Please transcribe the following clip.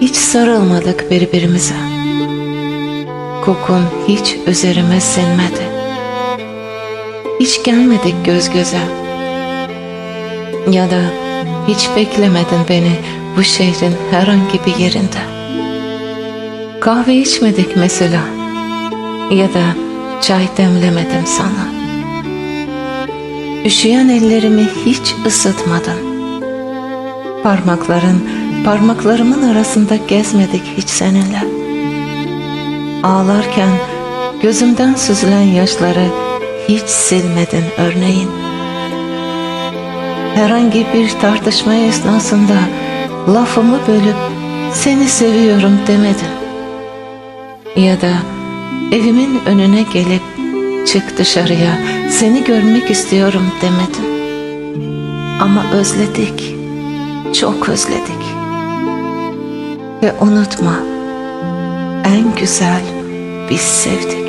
Hiç sarılmadık birbirimize. Kokun hiç üzerime sinmedi. Hiç gelmedik göz göze. Ya da hiç beklemedin beni bu şehrin herhangi bir yerinde. Kahve içmedik mesela. Ya da çay demlemedim sana. Üşüyen ellerimi hiç ısıtmadın. Parmakların, parmaklarımın arasında gezmedik hiç seninle. Ağlarken gözümden süzülen yaşları hiç silmedin örneğin. Herhangi bir tartışma esnasında lafımı bölüp seni seviyorum demedin. Ya da evimin önüne gelip çık dışarıya seni görmek istiyorum demedin. Ama özledik, çok özledik. Ve unutma, en güzel biz sevdik.